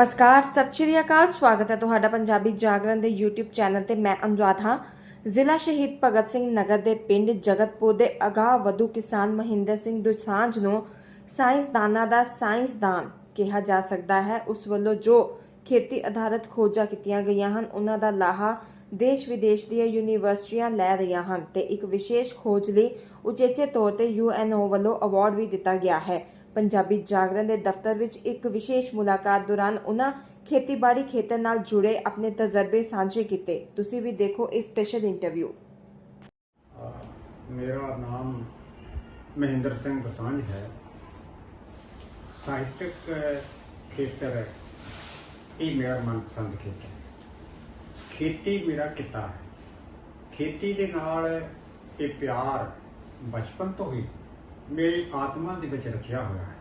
ਨਮਸਕਾਰ, ਸਤਿ ਸ਼੍ਰੀ ਅਕਾਲ, ਸਵਾਗਤ ਹੈ ਤੁਹਾਡਾ ਪੰਜਾਬੀ ਜਾਗਰਣ ਦੇ YouTube ਚੈਨਲ ਤੇ ਮੈਂ ਅਨੁਰਾਧ ਹਾਂ। ਜ਼ਿਲ੍ਹਾ ਸ਼ਹੀਦ ਭਗਤ ਸਿੰਘ ਨਗਰ ਦੇ ਪਿੰਡ ਜਗਤਪੁਰ ਦੇ ਅਗਾਹ ਵਧੂ ਕਿਸਾਨ ਮਹਿੰਦਰ ਸਿੰਘ ਦੁਸਾਂਝ ਨੂੰ ਸਾਇੰਸਦਾਨਾਂ ਦਾ ਸਾਇੰਸਦਾਨ ਕਿਹਾ ਜਾ ਸਕਦਾ ਹੈ। ਉਸ ਵੱਲੋਂ ਜੋ ਖੇਤੀ ਆਧਾਰਿਤ ਖੋਜਾਂ ਕੀਤੀਆਂ ਗਈਆਂ ਹਨ, ਉਹਨਾਂ ਦਾ ਲਾਹਾ ਦੇਸ਼ ਵਿਦੇਸ਼ ਦੀਆਂ ਯੂਨੀਵਰਸਿਟੀਆਂ ਲੈ ਰਹੀਆਂ ਹਨ ਤੇ ਇੱਕ ਵਿਸ਼ੇਸ਼ ਖੋਜ ਲਈ ਉਚੇਚੇ ਤੌਰ ਤੇ UNO ਵੱਲੋਂ ਅਵਾਰਡ ਵੀ ਦਿੱਤਾ ਗਿਆ ਹੈ। ਪੰਜਾਬੀ ਜਾਗਰਣ ਦੇ ਦਫ਼ਤਰ ਵਿੱਚ ਇੱਕ ਵਿਸ਼ੇਸ਼ ਮੁਲਾਕਾਤ ਦੌਰਾਨ ਉਹਨਾਂ ਖੇਤੀਬਾੜੀ ਖੇਤਰ ਨਾਲ ਜੁੜੇ ਆਪਣੇ ਤਜਰਬੇ ਸਾਂਝੇ ਕੀਤੇ। ਤੁਸੀਂ ਵੀ ਦੇਖੋ ਇਹ ਸਪੈਸ਼ਲ ਇੰਟਰਵਿਊ। ਮੇਰਾ ਨਾਮ ਮਹਿੰਦਰ ਸਿੰਘ ਦਸਾਂਝ ਹੈ। ਸਾਹਿਤਕ ਖੇਤਰ ਇਹ ਮੇਰਾ ਮਨਪਸੰਦ ਖੇਤਰ ਹੈ। ਖੇਤੀ ਮੇਰਾ ਕਿੱਤਾ ਹੈ। ਖੇਤੀ ਦੇ ਨਾਲ ਇਹ ਪਿਆਰ ਬਚਪਨ ਤੋਂ ਹੀ ਮੇਰੀ ਆਤਮਾ ਦੇ ਵਿੱਚ ਰਚਿਆ ਹੋਇਆ ਹੈ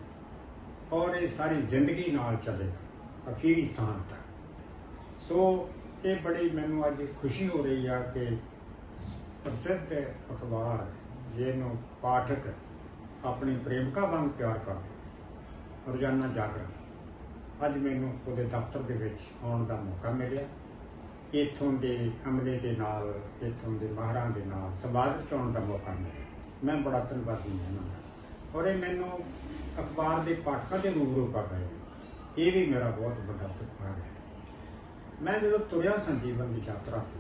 ਔਰ ਇਹ ਸਾਰੀ ਜ਼ਿੰਦਗੀ ਨਾਲ ਚੱਲੇਗਾ ਅਖੀਰੀ ਸਾਹ ਤੱਕ। ਸੋ ਇਹ ਬੜੀ ਮੈਨੂੰ ਅੱਜ ਖੁਸ਼ੀ ਹੋ ਰਹੀ ਆ ਕਿ ਪ੍ਰਸਿੱਧ ਅਖਬਾਰ ਜਿਹਨੂੰ ਪਾਠਕ ਆਪਣੀ ਪ੍ਰੇਮਿਕਾ ਵਾਂਗ ਪਿਆਰ ਕਰਦੇ ਨੇ, ਰੋਜ਼ਾਨਾ ਜਾਗਰਣ। ਅੱਜ ਮੈਨੂੰ ਉਹਦੇ ਦਫ਼ਤਰ ਦੇ ਵਿੱਚ ਆਉਣ ਦਾ ਮੌਕਾ ਮਿਲਿਆ। ਇੱਥੋਂ ਦੇ ਅਮਲੇ ਦੇ ਨਾਲ ਇੱਥੋਂ ਦੇ ਮਾਹਰਾਂ ਦੇ ਨਾਲ ਸੰਵਾਦ ਰਚਾਉਣ ਦਾ ਮੌਕਾ ਮਿਲਿਆ। ਮੈਂ ਬੜਾ ਧੰਨਵਾਦੀ ਹਾਂ ਇਹਨਾਂ ਦਾ। ਔਰ ਇਹ ਮੈਨੂੰ ਅਖਬਾਰ ਦੇ ਪਾਠਕਾਂ ਦੇ ਰੂਬਰੂ ਕਰ ਰਹੇ ਨੇ। ਇਹ ਵੀ ਮੇਰਾ ਬਹੁਤ ਵੱਡਾ ਸਤਿਕਾਰ ਹੈ। ਮੈਂ ਜਦੋਂ ਤੁਰਿਆ ਸੰਜੀਵਨ ਦੀ ਯਾਤਰਾ ਤੇ,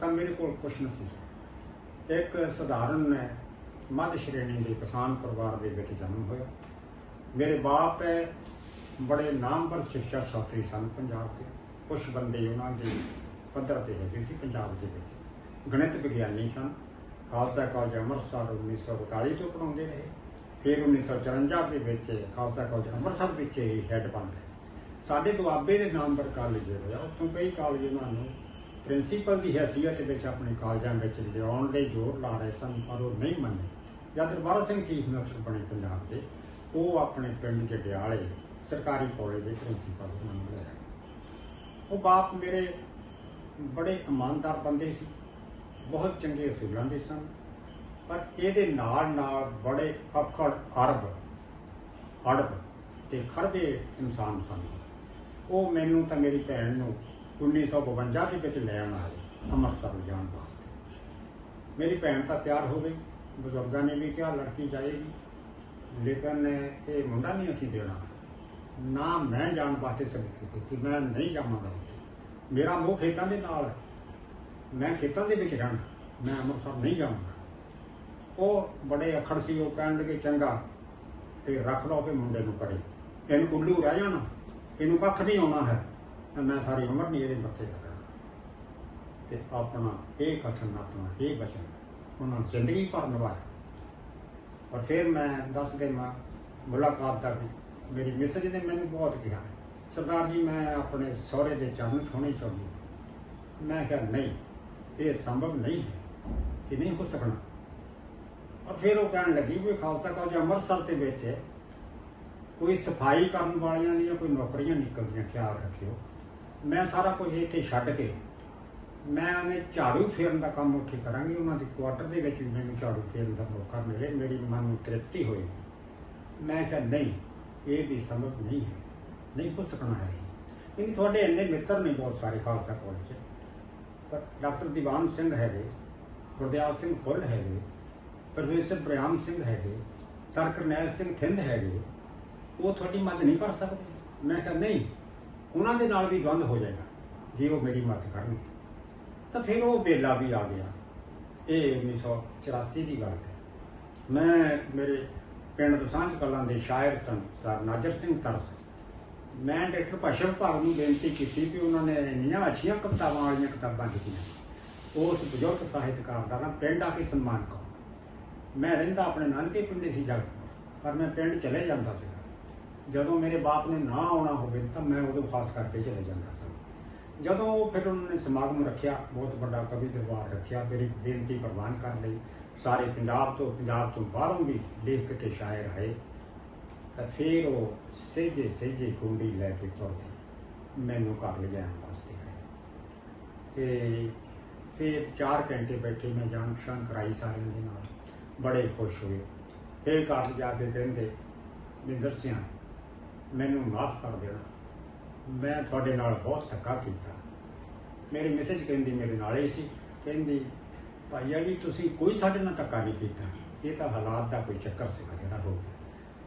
ਤਾਂ ਮੇਰੇ ਕੋਲ ਕੁਛ ਨਹੀਂ ਸੀ। ਇੱਕ ਸਧਾਰਨ ਮੱਧ ਸ਼੍ਰੇਣੀ ਦੇ ਕਿਸਾਨ ਪਰਿਵਾਰ ਦੇ ਵਿੱਚ ਜਨਮ ਹੋਇਆ। ਮੇਰੇ ਬਾਪ ਹੈ, ਬੜੇ ਨਾਮਵਰ ਸਿੱਖਿਆ ਸ਼ਾਸਤਰੀ ਸਨ ਪੰਜਾਬ ਦੇ। ਕੁਝ ਬੰਦੇ ਉਹਨਾਂ ਦੇ ਪੱਧਰ ਤੇ ਹੈਗੇ ਸੀ ਪੰਜਾਬ ਦੇ ਵਿੱਚ। ਗਣਿਤ ਵਿਗਿਆਨੀ ਸਨ। ਖਾਲਸਾ ਕਾਲਜ ਅੰਮ੍ਰਿਤਸਰ 1942 ਤੋਂ ਪੜਾਉਂਦੇ ਰਹੇ। ਫਿਰ 1954 ਦੇ ਵਿੱਚ ਖਾਲਸਾ ਕਾਲਜ ਅੰਮ੍ਰਿਤਸਰ ਵਿੱਚ ਹੀ ਹੈੱਡ ਬਣ ਗਏ। ਸਾਡੇ ਦੁਆਬੇ ਦੇ ਨਾਮਵਰ ਕਾਲਜ ਜਿਹੜੇ ਆ, ਉੱਥੋਂ ਕਈ ਕਾਲਜ ਉਹਨਾਂ ਨੂੰ ਪ੍ਰਿੰਸੀਪਲ ਦੀ ਹੈਸੀਅਤ ਵਿੱਚ ਆਪਣੇ ਕਾਲਜਾਂ ਵਿੱਚ ਲਿਆਉਣ ਲਈ ਜ਼ੋਰ ਲਾ ਰਹੇ ਸਨ, ਪਰ ਉਹ ਨਹੀਂ ਮੰਨੇ। ਜਦ ਦਰਬਾਰਾ ਸਿੰਘ ਚੀਫ ਮਿਨਿਸਟਰ ਬਣੇ ਪੰਜਾਬ ਦੇ, ਉਹ ਆਪਣੇ ਪਿੰਡ ਜਟਿਆਲੇ ਸਰਕਾਰੀ ਕਾਲਜ ਦੇ ਪ੍ਰਿੰਸੀਪਲ ਉਹਨਾਂ ਨੂੰ ਉਹ ਬਾਪ ਮੇਰੇ ਬੜੇ ਇਮਾਨਦਾਰ ਬੰਦੇ ਸੀ। ਬਹੁਤ ਚੰਗੇ ਅਸੂਲਾਂ ਦੇ ਸਨ, ਪਰ ਇਹਦੇ ਨਾਲ ਨਾਲ ਬੜੇ ਅਖੜ ਅਰਬ, ਅੜਬ ਤੇ ਖਰਬੇ ਇਨਸਾਨ ਸਨ। ਉਹ ਮੈਨੂੰ ਤਾਂ ਮੇਰੀ ਭੈਣ ਨੂੰ 1952 ਦੇ ਵਿੱਚ ਲੈਣ ਆਏ ਅੰਮ੍ਰਿਤਸਰ ਜਾਣ ਵਾਸਤੇ। ਮੇਰੀ ਭੈਣ ਤਾਂ ਤਿਆਰ ਹੋ ਗਈ, ਬਜ਼ੁਰਗਾਂ ਨੇ ਵੀ ਕਿਹਾ, ਲੜਕੀ ਜਾਏਗੀ। ਲੇਕਿਨ ਇਹ ਮੁੰਡਾ ਨਹੀਂ ਅਸੀਂ ਦੇਣਾ। ਨਾ ਮੈਂ ਜਾਣ ਵਾਸਤੇ ਸਬਕ ਕੀਤੀ ਮੈਂ ਨਹੀਂ ਜਾਵਾਂਗਾ ਉੱਥੇ। ਮੇਰਾ ਮੋਹ ਖੇਤਾਂ ਦੇ ਨਾਲ ਹੈ। ਮੈਂ ਖੇਤਾਂ ਦੇ ਵਿੱਚ ਰਹਿਣਾ, ਮੈਂ ਅੰਮ੍ਰਿਤਸਰ ਨਹੀਂ ਜਾਵਾਂਗਾ। ਉਹ ਬੜੇ ਅਖੜ ਸੀ, ਉਹ ਕਹਿਣ ਲੱਗੇ, ਚੰਗਾ ਇਹ ਰੱਖ ਲਓ ਕਿ ਮੁੰਡੇ ਨੂੰ ਕਰੇ ਇਹਨੂੰ ਉੱਲੂ ਰਹਿ ਜਾਣਾ, ਇਹਨੂੰ ਕੱਖ ਨਹੀਂ ਆਉਣਾ ਹੈ। ਤਾਂ ਮੈਂ ਸਾਰੀ ਉਮਰ ਨਹੀਂ ਇਹਦੇ ਮੱਥੇ ਲੱਗਣਾ। ਤੇ ਆਪਣਾ ਇਹ ਕਥਨ, ਆਪਣਾ ਇਹ ਬਚਨ ਉਹਨਾਂ ਜ਼ਿੰਦਗੀ ਭਰ ਨਿਭਾਇਆ। ਔਰ ਫਿਰ ਮੈਂ ਦੱਸ ਦੇ ਮੁਲਾਕਾਤ ਦਾ ਵੀ ਮੇਰੀ ਮਿਸਜ ਨੇ ਮੈਨੂੰ ਬਹੁਤ ਕਿਹਾ। ਸਰਦਾਰ ਜੀ, ਮੈਂ ਆਪਣੇ ਸਹੁਰੇ ਦੇ ਚਰਨ ਛੋਣੇ ਚਾਹੁੰਦੀ ਮੈਂ ਕਿਹਾ, ਨਹੀਂ ਇਹ ਸੰਭਵ ਨਹੀਂ ਹੈ ਇਹ ਨਹੀਂ ਹੋ ਸਕਣਾ। ਔਰ ਫਿਰ ਉਹ ਕਹਿਣ ਲੱਗੀ ਵੀ ਖਾਲਸਾ ਕਾਲਜ ਅੰਮ੍ਰਿਤਸਰ ਦੇ ਵਿੱਚ ਕੋਈ ਸਫ਼ਾਈ ਕਰਨ ਵਾਲਿਆਂ ਦੀਆਂ ਕੋਈ ਨੌਕਰੀਆਂ ਨਿਕਲਦੀਆਂ, ਖਿਆਲ ਰੱਖਿਓ। ਮੈਂ ਸਾਰਾ ਕੁਝ ਇੱਥੇ ਛੱਡ ਕੇ ਮੈਂ ਉਹਨੇ ਝਾੜੂ ਫੇਰਨ ਦਾ ਕੰਮ ਉੱਥੇ ਕਰਾਂਗੀ, ਉਹਨਾਂ ਦੇ ਕੁਆਟਰ ਦੇ ਵਿੱਚ ਵੀ ਮੈਨੂੰ ਝਾੜੂ ਫੇਰਨ ਦਾ ਮੌਕਾ ਮਿਲੇ, ਮੇਰੀ ਮਨ ਨੂੰ ਤ੍ਰਿਪਤੀ ਹੋਏਗੀ। ਮੈਂ ਕਿਹਾ, ਨਹੀਂ, ਇਹ ਵੀ ਸੰਭਵ ਨਹੀਂ ਹੈ, ਨਹੀਂ ਹੋ ਸਕਣਾ ਹੈ। ਇਹ। ਕਿਉਂਕਿ ਤੁਹਾਡੇ ਇੰਨੇ ਮਿੱਤਰ ਨੇ ਬਹੁਤ ਸਾਰੇ ਖਾਲਸਾ ਕਾਲਜ। 'ਚ ਡਾਕਟਰ ਦੀਵਾਨ ਸਿੰਘ ਹੈਗੇ, ਗੁਰਦਿਆਲ ਸਿੰਘ ਫੁੱਲ ਹੈਗੇ ਪ੍ਰੋਫੈਸਰ ਪ੍ਰਿਆਮ ਸਿੰਘ ਹੈਗੇ, ਸਰ ਕਰਨੈਲ ਸਿੰਘ ਥਿੰਦ ਹੈਗੇ, ਉਹ ਤੁਹਾਡੀ ਮਦਦ ਨਹੀਂ ਕਰ ਸਕਦੇ। ਮੈਂ ਕਿਹਾ, ਨਹੀਂ, ਉਹਨਾਂ ਦੇ ਨਾਲ ਵੀ ਦਵੰਦ ਹੋ ਜਾਏਗਾ, ਜੇ ਉਹ ਮੇਰੀ ਮਦਦ ਕਰਨਗੇ। ਤਾਂ ਫਿਰ ਉਹ ਬੇਲਾ ਵੀ ਆ ਗਿਆ। ਇਹ 1984 ਦੀ ਗੱਲ ਹੈ। ਮੈਂ ਮੇਰੇ ਪਿੰਡ ਦਸਾਂਝ ਕਲਾਂ ਦੇ ਸ਼ਾਇਰ ਸਨ, ਸਰ ਨਾਜਰ ਸਿੰਘ ਤਰਸ। ਮੈਂ ਡਾਕਟਰ ਭਾਸ਼ਮ ਭਾਗ ਨੂੰ ਬੇਨਤੀ ਕੀਤੀ ਕਿ ਉਹਨਾਂ ਨੇ ਇੰਨੀਆਂ ਅੱਛੀਆਂ ਕਵਿਤਾਵਾਂ ਵਾਲੀਆਂ ਕਿਤਾਬਾਂ ਲਿਖੀਆਂ। ਉਸ ਬਜ਼ੁਰਗ ਸਾਹਿਤਕਾਰ ਦਾ ਨਾ ਪਿੰਡ ਆ ਕੇ ਸਨਮਾਨ ਕਰੋ। ਮੈਂ ਰਹਿੰਦਾ ਆਪਣੇ ਨਾਨਕੇ ਪਿੰਡੇ ਸੀ ਜਗਤਪੁਰ ਪਰ ਮੈਂ ਪਿੰਡ ਚਲੇ ਜਾਂਦਾ ਸੀਗਾ। ਜਦੋਂ ਮੇਰੇ ਬਾਪ ਨੇ ਨਾ ਆਉਣਾ ਹੋਵੇ ਤਾਂ ਮੈਂ ਉਦੋਂ ਖਾਸ ਕਰਕੇ ਚਲੇ ਜਾਂਦਾ ਸੀ। ਜਦੋਂ ਉਹ ਫਿਰ ਉਹਨਾਂ ਨੇ ਸਮਾਗਮ ਰੱਖਿਆ, ਬਹੁਤ ਵੱਡਾ ਕਵੀ ਦਰਬਾਰ ਰੱਖਿਆ, ਮੇਰੀ ਬੇਨਤੀ ਪ੍ਰਵਾਨ ਕਰ ਲਈ ਸਾਰੇ ਪੰਜਾਬ ਤੋਂ ਪੰਜਾਬ ਤੋਂ ਬਾਹਰੋਂ ਵੀ ਲੇਖਕ ਤੇ ਸ਼ਾਇਰ ਆਏ। ਤਾਂ ਫਿਰ ਉਹ ਸਹਿਜੇ ਸਹਿਜੇ ਕੁੰਡੀ ਲੈ ਕੇ ਤੁਰਦੇ ਮੈਨੂੰ ਘਰ ਲਿਜਾਣ ਵਾਸਤੇ ਆਏ। ਤੇ ਫਿਰ 4 ਘੰਟੇ ਬੈਠੇ ਮੈਂ ਜਾਣ ਪਛਾਣ ਕਰਾਈ ਸਾਰਿਆਂ ਦੇ ਨਾਲ। ਬੜੇ ਖੁਸ਼ ਹੋਏ। ਫਿਰ ਘਰ ਜਾ ਕੇ ਕਹਿੰਦੇ ਨਿੰਦਰ ਸਿੰਘ ਮੈਨੂੰ ਮਾਫ ਕਰ ਦੇਣਾ। ਮੈਂ ਤੁਹਾਡੇ ਨਾਲ ਬਹੁਤ ਧੱਕਾ ਕੀਤਾ। ਮੇਰੀ ਮੈਸੇਜ ਕਹਿੰਦੀ ਮੇਰੇ ਨਾਲ ਹੀ ਸੀ। ਕਹਿੰਦੀ ਭਾਈਆ ਜੀ, ਤੁਸੀਂ ਕੋਈ ਸਾਡੇ ਨਾਲ ਧੱਕਾ ਨਹੀਂ ਕੀਤਾ। ਇਹ ਤਾਂ ਹਾਲਾਤ ਦਾ ਕੋਈ ਚੱਕਰ ਸੀਗਾ ਜਿਹੜਾ ਹੋ ਗਿਆ।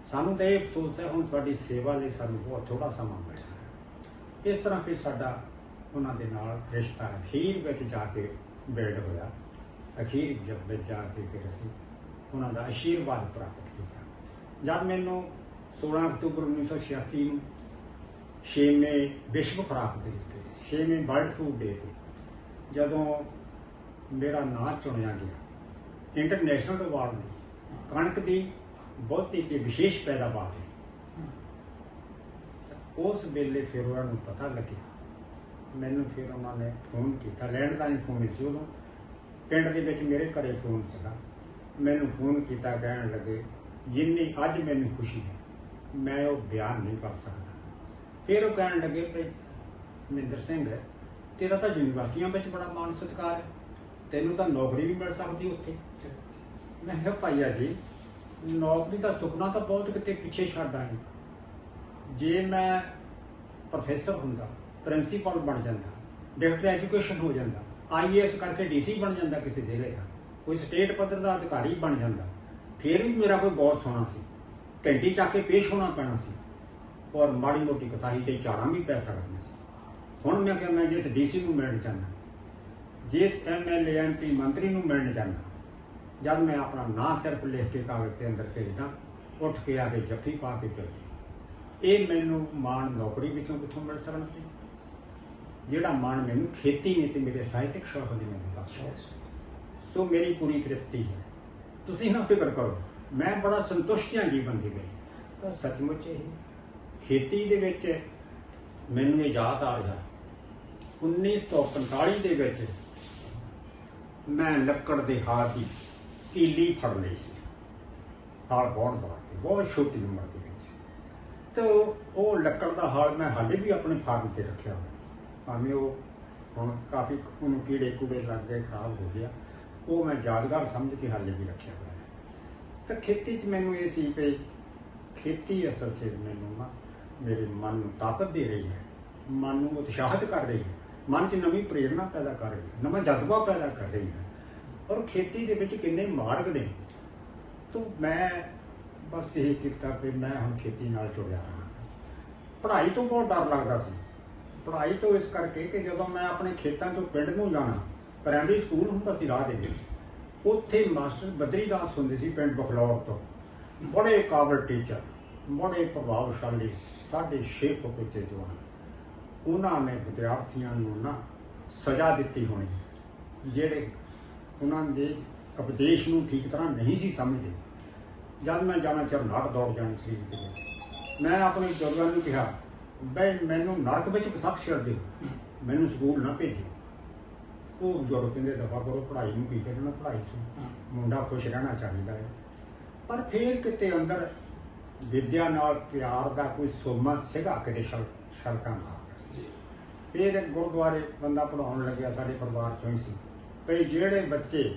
ਸਾਨੂੰ ਤਾਂ ਇਹ ਅਫਸੋਸ ਹੈ, ਹੁਣ ਤੁਹਾਡੀ ਸੇਵਾ ਲਈ ਸਾਨੂੰ ਬਹੁਤ ਥੋੜਾ ਸਮਾਂ ਮਿਲਿਆ ਹੈ। ਇਸ ਤਰ੍ਹਾਂ ਫਿਰ ਸਾਡਾ ਉਹਨਾਂ ਦੇ ਨਾਲ ਰਿਸ਼ਤਾ ਅਖੀਰ ਵਿੱਚ ਜਾ ਕੇ ਬਿਲਡ ਹੋਇਆ। ਅਖੀਰ ਜਦ ਵਿੱਚ ਜਾ ਕੇ ਫਿਰ ਅਸੀਂ ਉਹਨਾਂ ਦਾ ਆਸ਼ੀਰਵਾਦ ਪ੍ਰਾਪਤ ਕੀਤਾ। ਜਦ ਮੈਨੂੰ 16 ਅਕਤੂਬਰ 1986 ਨੂੰ ਛੇਵੇਂ ਵਿਸ਼ਵ ਖੁਰਾਕ ਦਿਵਸ ਤੇ, ਛੇਵੇਂ ਵਰਲਡ ਫੂਡ ਡੇ ਤੇ ਜਦੋਂ ਮੇਰਾ ਨਾਂ ਚੁਣਿਆ ਗਿਆ ਇੰਟਰਨੈਸ਼ਨਲ ਅਵਾਰਡ ਦੀ ਕਣਕ ਦੀ ਬਹੁਤੀ ਤੇ ਵਿਸ਼ੇਸ਼ ਪੈਦਾਵਾਰ ਲਈ ਉਸ ਵੇਲੇ ਫਿਰ ਉਹਨਾਂ ਨੂੰ ਪਤਾ ਲੱਗਿਆ। ਮੈਨੂੰ ਫਿਰ ਉਹਨਾਂ ਨੇ ਫੋਨ ਕੀਤਾ। ਲੈਂਡਲਾਈਨ ਫੋਨ ਸੀ ਉਦੋਂ। ਪਿੰਡ ਦੇ ਵਿੱਚ ਮੇਰੇ ਘਰੇ ਫੋਨ ਸੀਗਾ। ਮੈਨੂੰ ਫੋਨ ਕੀਤਾ, ਕਹਿਣ ਲੱਗੇ, ਜਿੰਨੀ ਅੱਜ ਮੈਨੂੰ ਖੁਸ਼ੀ ਹੈ, ਮੈਂ ਉਹ ਬਿਆਨ ਨਹੀਂ ਕਰ ਸਕਦਾ। ਫਿਰ ਉਹ ਕਹਿਣ ਲੱਗੇ, ਭਈ, ਮਹਿੰਦਰ ਸਿੰਘ, ਤੇਰਾ ਤਾਂ ਯੂਨੀਵਰਸਿਟੀਆਂ ਵਿੱਚ ਬੜਾ ਮਾਣ ਸਤਿਕਾਰ ਹੈ। ਤੈਨੂੰ ਤਾਂ ਨੌਕਰੀ ਵੀ ਮਿਲ ਸਕਦੀ ਉੱਥੇ। ਮੈਂ ਕਿਹਾ, ਭਾਈਆ ਜੀ ਨੌਕਰੀ ਦਾ ਸੁਪਨਾ ਤਾਂ ਬਹੁਤ ਕਿਤੇ ਪਿੱਛੇ ਛੱਡ ਆਏ ਜੇ ਮੈਂ ਪ੍ਰੋਫੈਸਰ ਹੁੰਦਾ ਪ੍ਰਿੰਸੀਪਲ ਬਣ ਜਾਂਦਾ ਡਾਇਰੈਕਟਰ ਐਜੂਕੇਸ਼ਨ ਹੋ ਜਾਂਦਾ ਆਈਏਐਸ ਕਰਕੇ ਡੀਸੀ ਬਣ ਜਾਂਦਾ ਕਿਸੇ ਜ਼ਿਲ੍ਹੇ ਦਾ, ਕੋਈ ਸਟੇਟ ਪੱਧਰ ਦਾ ਅਧਿਕਾਰੀ ਬਣ ਜਾਂਦਾ, ਫਿਰ ਵੀ ਮੇਰਾ ਕੋਈ ਬਹੁਤ ਸੋਹਣਾ ਸੀ। ਘੰਟੀ ਚੱਕ ਕੇ ਪੇਸ਼ ਹੋਣਾ ਪੈਣਾ ਸੀ ਔਰ ਮਾੜੀ ਮੋਟੀ ਕਤਾਈ ਤੇ ਝਾੜਾਂ ਵੀ ਪੈ ਸਕਦੀਆਂ ਸੀ। ਹੁਣ ਮੈਂ ਕਿਹਾ ਮੈਂ ਜਿਸ ਡੀਸੀ ਨੂੰ ਮਿਲਣ ਚਾਹੁੰਦਾ ਜਿਸ ਐਮਐਲਏ ਐਮਪੀ ਮੰਤਰੀ ਨੂੰ ਮਿਲਣ ਚਾਹੁੰਦਾ ਜਦ ਮੈਂ ਆਪਣਾ ਨਾਂ ਸਿਰਫ ਲਿਖ ਕੇ ਕਾਗਜ਼ ਤੇ ਅੰਦਰ ਭੇਜਦਾ ਉੱਠ ਕੇ ਆ ਕੇ ਜੱਫੀ ਪਾ ਕੇ ਫਿਰ ਇਹ ਮੈਨੂੰ ਮਾਣ ਨੌਕਰੀ ਵਿੱਚੋਂ ਕਿੱਥੋਂ ਮਿਲ ਸਕਣਾ ਸੀ ਜਿਹੜਾ ਮਾਣ ਮੈਨੂੰ ਖੇਤੀ ਨੇ ਤੇ ਮੇਰੇ ਸਾਹਿਤਕ ਸ਼ੌਕ ਨੇ ਮੈਨੂੰ ਬਖਸ਼ਿਆ। ਸੋ ਮੇਰੀ ਪੂਰੀ ਤ੍ਰਿਪਤੀ ਹੈ। ਤੁਸੀਂ ਨਾ ਫਿਕਰ ਕਰੋ ਮੈਂ ਬੜਾ ਸੰਤੁਸ਼ਟ ਹਾਂ ਜੀਵਨ ਦੇ ਵਿੱਚ ਤਾਂ ਸੱਚਮੁੱਚ ਇਹ ਖੇਤੀ ਦੇ ਵਿੱਚ ਮੈਨੂੰ ਇਹ ਯਾਦ ਆ ਰਿਹਾ। 1945 ਦੇ ਵਿੱਚ ਮੈਂ ਲੱਕੜ ਦੇ ਹਾਰ ਦੀ ਕੀਲੀ ਫੜ ਲਈ ਸੀ। ਹਾਰ ਬਹੁਤ ਬੜਾ ਸੀ ਬਹੁਤ ਛੋਟੀ ਉਮਰ ਦੇ ਵਿੱਚ। ਤੇ ਉਹ ਲੱਕੜ ਦਾ ਹਾਲ ਮੈਂ ਹਾਲੇ ਵੀ ਆਪਣੇ ਫਾਰਮ ਤੇ ਰੱਖਿਆ ਹੋਇਆ। ਭਾਵੇਂ ਉਹ ਹੁਣ ਕਾਫੀ ਉਹਨੂੰ ਕੀੜੇ ਕੂੜੇ ਲੱਗ ਗਏ, ਖਰਾਬ ਹੋ ਗਿਆ। ਉਹ ਮੈਂ ਯਾਦਗਾਰ ਸਮਝ ਕੇ ਹਾਲੇ ਵੀ ਰੱਖਿਆ ਹੋਇਆ। ਹੈ ਤਾਂ ਖੇਤੀ 'ਚ ਮੈਨੂੰ ਇਹ ਸੀ ਕਿ ਖੇਤੀ ਅਸਲ 'ਚ ਮੈਨੂੰ ਨਾ ਮੇਰੇ ਮਨ ਨੂੰ ਤਾਕਤ ਦੇ ਰਹੀ ਹੈ। ਮਨ ਨੂੰ ਉਤਸ਼ਾਹਿਤ ਕਰ ਰਹੀ ਹੈ। ਮਨ 'ਚ ਨਵੀਂ ਪ੍ਰੇਰਣਾ ਪੈਦਾ ਕਰ ਰਹੀ ਹੈ। ਨਵਾਂ ਜਜ਼ਬਾ ਪੈਦਾ ਕਰ ਰਹੀ ਹੈ। ਔਰ ਖੇਤੀ ਦੇ ਵਿੱਚ ਕਿੰਨੇ ਮਾਰਗ ਨੇ। ਤੋਂ ਮੈਂ ਬਸ ਇਹ ਕੀਤਾ ਕਿ ਮੈਂ ਹੁਣ ਖੇਤੀ ਨਾਲ ਜੁੜਿਆ ਰਹਾਂ। ਪੜ੍ਹਾਈ ਤੋਂ ਬਹੁਤ ਡਰ ਲੱਗਦਾ ਸੀ। ਪੜ੍ਹਾਈ ਤੋਂ ਇਸ ਕਰਕੇ ਕਿ ਜਦੋਂ ਮੈਂ ਆਪਣੇ ਖੇਤਾਂ ਚੋਂ ਪਿੰਡ ਨੂੰ ਜਾਣਾ ਪ੍ਰਾਇਮਰੀ ਸਕੂਲ ਹੁੰਦਾ ਸੀ ਰਾਹ ਦੇ ਵਿੱਚ ਉੱਥੇ ਮਾਸਟਰ ਬਦਰੀਦਾਸ ਹੁੰਦੇ ਸੀ ਪਿੰਡ ਬਖਲੌਰ ਤੋਂ। ਬੜੇ ਕਾਬਲ ਟੀਚਰ ਬੜੇ ਪ੍ਰਭਾਵਸ਼ਾਲੀ ਸਾਡੇ ਛੇ ਬੱਚੇ ਜਵਾਨ। ਉਹਨਾਂ ਨੇ ਵਿਦਿਆਰਥੀਆਂ ਨੂੰ ਨਾ ਸਜ਼ਾ ਦਿੱਤੀ ਹੋਣੀ, ਜਿਹੜੇ ਉਹਨਾਂ ਦੇ ਉਪਦੇਸ਼ ਨੂੰ ਠੀਕ ਤਰ੍ਹਾਂ ਨਹੀਂ ਸੀ ਸਮਝਦੇ। ਜਦ ਮੈਂ ਜਾਣਾ ਚਰਨਾਟ ਦੌੜ ਜਾਣੀ ਸੀ ਦੇ ਵਿੱਚ ਮੈਂ ਆਪਣੇ ਬਜ਼ੁਰਗਾਂ ਨੂੰ ਕਿਹਾ ਬਈ ਮੈਨੂੰ ਨਰਕ ਵਿੱਚ ਫਸਕ ਛੱਡ ਦਿਓ। ਮੈਨੂੰ ਸਕੂਲ ਨਾ ਭੇਜੋ ਉਹ ਬਜ਼ੁਰਗ ਕਹਿੰਦੇ ਦਫਾ ਕਰੋ ਪੜ੍ਹਾਈ ਨੂੰ ਕੀ ਕਰਨਾ ਪੜ੍ਹਾਈ ਤੋਂ ਮੁੰਡਾ ਖੁਸ਼ ਰਹਿਣਾ ਚਾਹੀਦਾ ਹੈ। ਪਰ ਫਿਰ ਕਿਤੇ ਅੰਦਰ ਵਿਦਿਆ ਨਾਲ ਪਿਆਰ ਦਾ ਕੋਈ ਸੋਮਾ ਸਿਗਾ ਕਿਤੇ ਛਲਕਾਂ ਮਾਰ ਫਿਰ ਗੁਰਦੁਆਰੇ ਬੰਦਾ ਪੜਾਉਣ ਲੱਗਿਆ ਸਾਡੇ ਪਰਿਵਾਰ ਚੋਂ ਹੀ ਸੀ। ਭਈ ਜਿਹੜੇ ਬੱਚੇ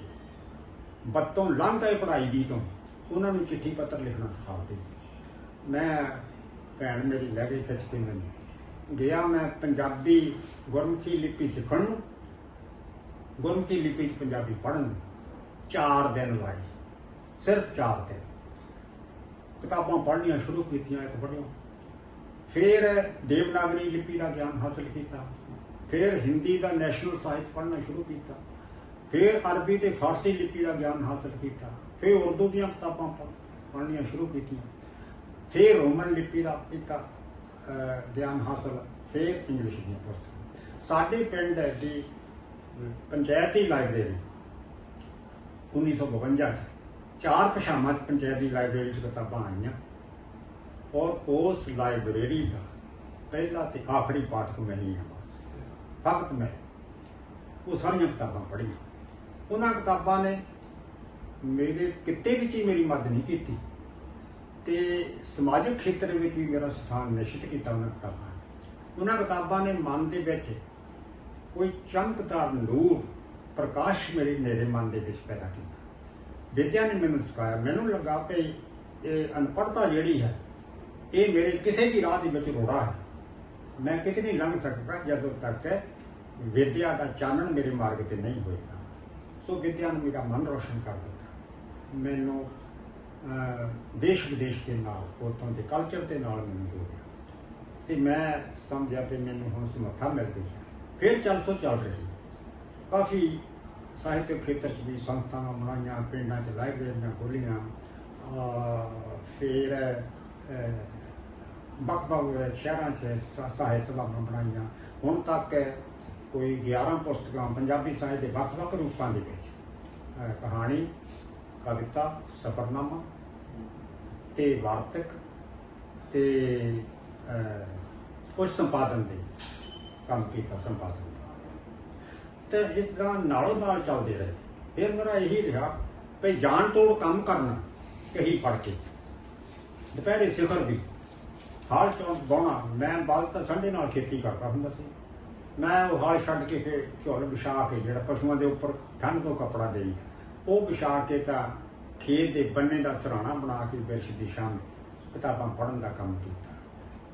ਬੱਤੋਂ ਲੰਘ ਗਏ ਪੜ੍ਹਾਈ ਦੀ ਤੋਂ, ਉਹਨਾਂ ਨੂੰ ਚਿੱਠੀ ਪੱਤਰ ਲਿਖਣਾ ਸਿਖਾਉਂਦੇ ਮੈਂ ਭੈਣ ਮੇਰੀ ਲੈ ਗਈ ਖਿੱਚ ਕੇ ਮੈਨੂੰ। ਗਿਆ ਮੈਂ ਪੰਜਾਬੀ ਗੁਰਮੁਖੀ ਲਿਪੀ ਸਿੱਖਣ ਨੂੰ, ਗੁਰਮੁਖੀ ਲਿਪੀ ਚ ਪੰਜਾਬੀ ਪੜ੍ਹਨ ਨੂੰ। ਚਾਰ ਦਿਨ ਲਾਏ, ਸਿਰਫ ਚਾਰ ਦਿਨ। ਕਿਤਾਬਾਂ ਪੜ੍ਹਨੀਆਂ ਸ਼ੁਰੂ ਕੀਤੀਆਂ, ਇੱਕ ਪੜ੍ਹਿਓ। ਫਿਰ ਦੇਵਨਾਗਰੀ ਲਿਪੀ ਦਾ ਗਿਆਨ ਹਾਸਲ ਕੀਤਾ। ਫਿਰ ਹਿੰਦੀ ਦਾ ਨੈਸ਼ਨਲ ਸਾਹਿਤ ਪੜ੍ਹਨਾ ਸ਼ੁਰੂ ਕੀਤਾ। ਫਿਰ ਅਰਬੀ ਤੇ ਫਾਰਸੀ ਲਿਪੀ ਦਾ ਗਿਆਨ ਹਾਸਲ ਕੀਤਾ। ਫਿਰ ਉਰਦੂ ਦੀਆਂ ਕਿਤਾਬਾਂ ਪ- ਪੜ੍ਹਨੀਆਂ ਸ਼ੁਰੂ ਕੀਤੀਆਂ। ਫਿਰ ਰੋਮਨ ਲਿਪੀ ਦਾ ਕੀਤਾ ਗਿਆਨ ਹਾਸਲ, ਫਿਰ ਇੰਗਲਿਸ਼ ਦੀਆਂ ਪੁਸਤਕਾਂ। ਸਾਡੇ ਪਿੰਡ ਦੀ ਪੰਚਾਇਤੀ ਲਾਇਬ੍ਰੇਰੀ 1952 ਚ ਚਾਰ ਭਾਸ਼ਾਵਾਂ ਚ ਪੰਚਾਇਤੀ ਲਾਇਬ੍ਰੇਰੀ ਚ ਕਿਤਾਬਾਂ ਆਈਆਂ ਔਰ ਉਸ ਲਾਇਬ੍ਰੇਰੀ ਦਾ ਪਹਿਲਾ ਤੇ ਆਖਰੀ ਪਾਠਕ ਮੈਂ ਹੀ ਹਾਂ ਬਸ। ਫਕਤ ਮੈਂ। ਉਹ ਸਾਰੀਆਂ ਕਿਤਾਬਾਂ ਪੜ੍ਹੀਆਂ। ਉਹਨਾਂ ਕਿਤਾਬਾਂ ਨੇ ਮੇਰੇ ਕਿਤੇ ਵਿੱਚ ਹੀ ਮੇਰੀ ਮਦਦ ਨਹੀਂ ਕੀਤੀ ਤੇ ਸਮਾਜਿਕ ਖੇਤਰ ਵਿੱਚ ਵੀ ਮੇਰਾ ਸਥਾਨ ਨਿਸ਼ਚਿਤ ਕੀਤਾ ਉਹਨਾਂ ਕਿਤਾਬਾਂ ਨੇ। ਉਹਨਾਂ ਕਿਤਾਬਾਂ ਨੇ ਮਨ ਦੇ ਵਿੱਚ ਕੋਈ ਚਮਕਦਾਰ ਨੂਰ, ਪ੍ਰਕਾਸ਼ ਮੇਰੇ ਮੇਰੇ ਮਨ ਦੇ ਵਿੱਚ ਪੈਦਾ ਕੀਤਾ। ਵਿਦਿਆ ਨੇ ਮੈਨੂੰ ਸਿਖਾਇਆ। ਮੈਨੂੰ ਲੱਗਾ ਕਿ ਇਹ ਅਨਪੜ੍ਹਤਾ ਜਿਹੜੀ ਹੈ, ਇਹ ਮੇਰੇ ਕਿਸੇ ਵੀ ਰਾਹ ਦੇ ਵਿੱਚ ਰੋੜਾ ਹੈ। ਮੈਂ ਕਿਤੇ ਨਹੀਂ ਲੰਘ ਸਕਦਾ ਜਦੋਂ ਤੱਕ ਵਿਦਿਆ ਦਾ ਚਾਨਣ ਮੇਰੇ ਮਾਰਗ ਤੇ ਨਹੀਂ ਹੋਏਗਾ। ਸੋ ਵਿਦਿਆ ਨੇ ਮੇਰਾ ਮਨ ਰੋਸ਼ਨ ਕਰ ਦਿੱਤਾ। ਮੈਨੂੰ ਦੇਸ਼ ਵਿਦੇਸ਼ ਦੇ ਨਾਲ ਉਤੋਂ ਦੇ ਕਲਚਰ ਦੇ ਨਾਲ ਮੈਨੂੰ ਜੋੜਿਆ। ਤੇ ਮੈਂ ਸਮਝਿਆ ਕਿ ਮੈਨੂੰ ਹੁਣ ਸਮਰੱਥਾ ਮਿਲ ਗਈ ਹੈ। ਫਿਰ ਚੱਲ ਸੋ ਚੱਲ ਰਹੀ ਕਾਫੀ ਸਾਹਿਤਕ ਖੇਤਰ 'ਚ ਵੀ ਸੰਸਥਾਵਾਂ ਬਣਾਈਆਂ ਪਿੰਡਾਂ 'ਚ ਲਾਇਬ੍ਰੇਰੀਆਂ ਖੋਲੀਆਂ ਅਹ ਫਿਰ ਅਹ, ਵੱਖ-ਵੱਖ ਸ਼ਹਿਰਾਂ 'ਚ ਸਾ- ਸਾਹਿਤ ਸਭਾਵਾਂ ਬਣਾਈਆਂ। ਹੁਣ ਤੱਕ ਕੋਈ 11 ਪੁਸਤਕਾਂ ਪੰਜਾਬੀ ਸਾਹਿਤ ਦੇ ਵੱਖ-ਵੱਖ ਰੂਪਾਂ ਦੇ ਵਿੱਚ ਅਹ, ਕਹਾਣੀ ਕਵਿਤਾ ਸਫ਼ਰਨਾਮਾ ਤੇ ਵਾਰਤਕ ਤੇ ਅਹ, ਕੁਝ ਸੰਪਾਦਨ ਦੇ ਕੰਮ ਕੀਤਾ ਸੰਪਾਦਨ ਦਾ। ਤੇ ਇਸ ਦਾ ਨਾਲੋਂ ਨਾਲ ਚੱਲਦੇ ਰਹੇ। ਫਿਰ ਮੇਰਾ ਇਹੀ ਰਿਹਾ ਵੀ ਜਾਣ ਤੋੜ ਕੰਮ ਕਰਨਾ ਕਹੀ ਪੜ ਕੇ। ਦੁਪਹਿਰੇ ਸਿਖਰ ਵੀ ਹਾਲ ਚੌਂਕ ਬਾਉਣਾ ਮੈਂ ਬਲ ਤਾਂ ਸੰਡੇ ਨਾਲ ਖੇਤੀ ਕਰਦਾ ਹੁੰਦਾ ਸੀ। ਮੈਂ ਉਹ ਹਾਲ ਛੱਡ ਕੇ ਫਿਰ ਝੋਲ ਵਿਛਾ ਕੇ ਜਿਹੜਾ ਪਸ਼ੂਆਂ ਦੇ ਉੱਪਰ ਠੰਡ ਤੋਂ ਕਪੜਾ ਦੇਈ, ਉਹ ਵਿਛਾ ਕੇ ਤਾਂ ਖੇਤ ਦੇ ਬੰਨੇ ਦਾ ਸਰਾਣਾ ਬਣਾ ਕੇ ਬਿਰਸ਼ ਦੀ ਸ਼ਾਮ ਕਿਤਾਬਾਂ ਪੜ੍ਹਨ ਦਾ ਕੰਮ ਕੀਤਾ।